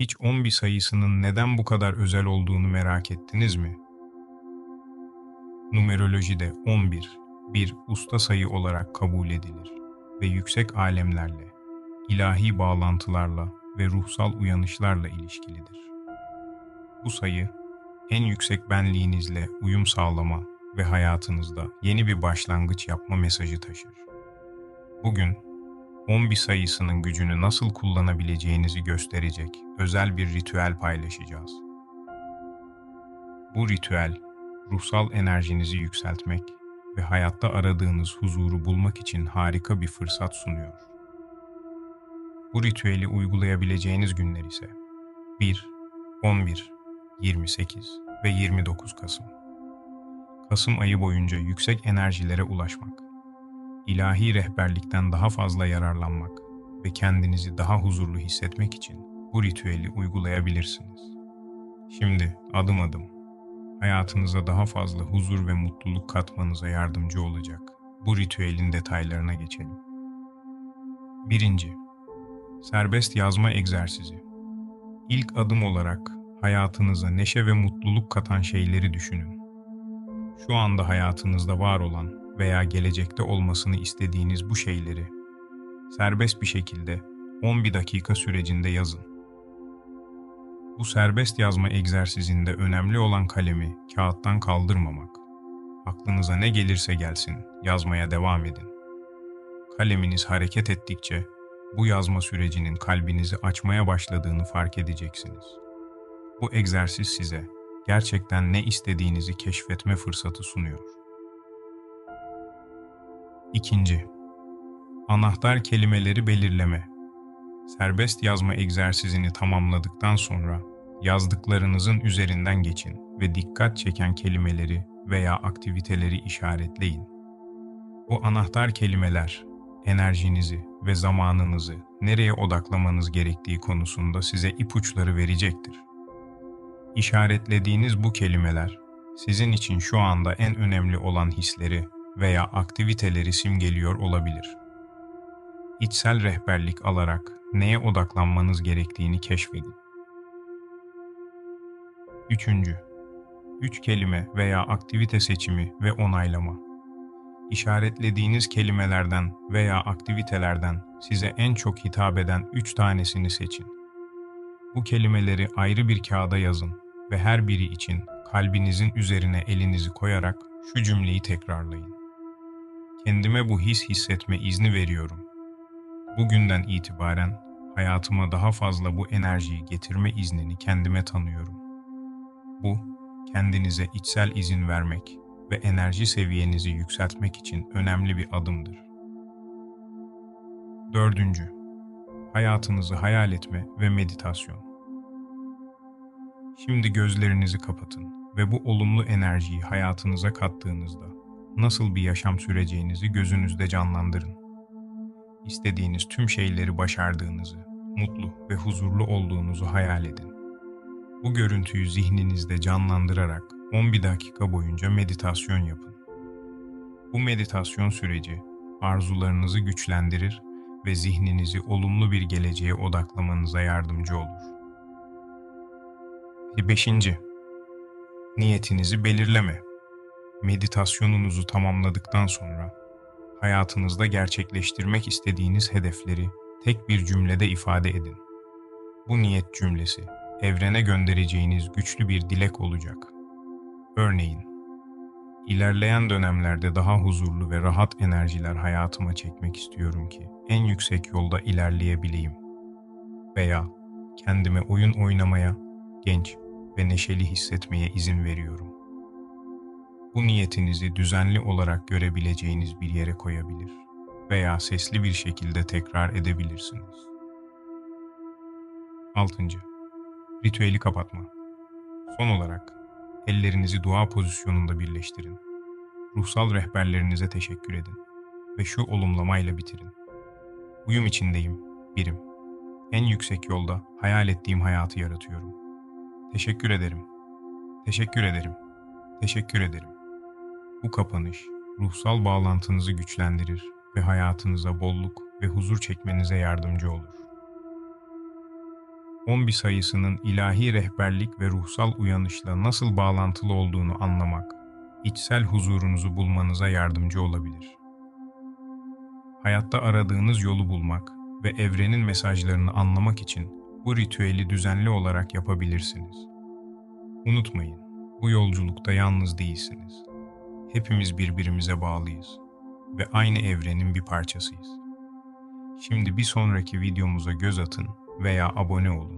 Hiç 11 sayısının neden bu kadar özel olduğunu merak ettiniz mi? Numerolojide 11 bir usta sayı olarak kabul edilir ve yüksek alemlerle, ilahi bağlantılarla ve ruhsal uyanışlarla ilişkilidir. Bu sayı en yüksek benliğinizle uyum sağlama ve hayatınızda yeni bir başlangıç yapma mesajı taşır. Bugün 11 sayısının gücünü nasıl kullanabileceğinizi gösterecek özel bir ritüel paylaşacağız. Bu ritüel, ruhsal enerjinizi yükseltmek ve hayatta aradığınız huzuru bulmak için harika bir fırsat sunuyor. Bu ritüeli uygulayabileceğiniz günler ise 1, 11, 28 ve 29 Kasım. Kasım ayı boyunca yüksek enerjilere ulaşmak, ilahi rehberlikten daha fazla yararlanmak ve kendinizi daha huzurlu hissetmek için bu ritüeli uygulayabilirsiniz. Şimdi adım adım hayatınıza daha fazla huzur ve mutluluk katmanıza yardımcı olacak bu ritüelin detaylarına geçelim. 1. Serbest yazma egzersizi. İlk adım olarak hayatınıza neşe ve mutluluk katan şeyleri düşünün. Şu anda hayatınızda var olan veya gelecekte olmasını istediğiniz bu şeyleri serbest bir şekilde 11 dakika sürecinde yazın. Bu serbest yazma egzersizinde önemli olan kalemi kağıttan kaldırmamak. Aklınıza ne gelirse gelsin, yazmaya devam edin. Kaleminiz hareket ettikçe bu yazma sürecinin kalbinizi açmaya başladığını fark edeceksiniz. Bu egzersiz size gerçekten ne istediğinizi keşfetme fırsatı sunuyor. İkinci, anahtar kelimeleri belirleme. Serbest yazma egzersizini tamamladıktan sonra yazdıklarınızın üzerinden geçin ve dikkat çeken kelimeleri veya aktiviteleri işaretleyin. Bu anahtar kelimeler enerjinizi ve zamanınızı nereye odaklamanız gerektiği konusunda size ipuçları verecektir. İşaretlediğiniz bu kelimeler sizin için şu anda en önemli olan hisleri veya aktiviteleri simgeliyor olabilir. İçsel rehberlik alarak neye odaklanmanız gerektiğini keşfedin. Üçüncü, üç kelime veya aktivite seçimi ve onaylama. İşaretlediğiniz kelimelerden veya aktivitelerden size en çok hitap eden üç tanesini seçin. Bu kelimeleri ayrı bir kağıda yazın ve her biri için kalbinizin üzerine elinizi koyarak şu cümleyi tekrarlayın. Kendime bu his hissetme izni veriyorum. Bugünden itibaren hayatıma daha fazla bu enerjiyi getirme iznini kendime tanıyorum. Bu, kendinize içsel izin vermek ve enerji seviyenizi yükseltmek için önemli bir adımdır. Dördüncü, hayatınızı hayal etme ve meditasyon. Şimdi gözlerinizi kapatın ve bu olumlu enerjiyi hayatınıza kattığınızda nasıl bir yaşam süreceğinizi gözünüzde canlandırın. İstediğiniz tüm şeyleri başardığınızı, mutlu ve huzurlu olduğunuzu hayal edin. Bu görüntüyü zihninizde canlandırarak 11 dakika boyunca meditasyon yapın. Bu meditasyon süreci arzularınızı güçlendirir ve zihninizi olumlu bir geleceğe odaklamanıza yardımcı olur. 5. Niyetinizi belirleme. Meditasyonunuzu tamamladıktan sonra hayatınızda gerçekleştirmek istediğiniz hedefleri tek bir cümlede ifade edin. Bu niyet cümlesi evrene göndereceğiniz güçlü bir dilek olacak. Örneğin, ilerleyen dönemlerde daha huzurlu ve rahat enerjiler hayatıma çekmek istiyorum ki en yüksek yolda ilerleyebileyim. Veya kendime oyun oynamaya, genç ve neşeli hissetmeye izin veriyorum. Bu niyetinizi düzenli olarak görebileceğiniz bir yere koyabilir veya sesli bir şekilde tekrar edebilirsiniz. 6. Ritüeli kapatma. Son olarak ellerinizi dua pozisyonunda birleştirin. Ruhsal rehberlerinize teşekkür edin ve şu olumlamayla bitirin. Uyum içindeyim, birim. En yüksek yolda hayal ettiğim hayatı yaratıyorum. Teşekkür ederim. Teşekkür ederim. Teşekkür ederim. Bu kapanış ruhsal bağlantınızı güçlendirir ve hayatınıza bolluk ve huzur çekmenize yardımcı olur. 11 sayısının ilahi rehberlik ve ruhsal uyanışla nasıl bağlantılı olduğunu anlamak, içsel huzurunuzu bulmanıza yardımcı olabilir. Hayatta aradığınız yolu bulmak ve evrenin mesajlarını anlamak için bu ritüeli düzenli olarak yapabilirsiniz. Unutmayın, bu yolculukta yalnız değilsiniz. Hepimiz birbirimize bağlıyız ve aynı evrenin bir parçasıyız. Şimdi bir sonraki videomuza göz atın veya abone olun.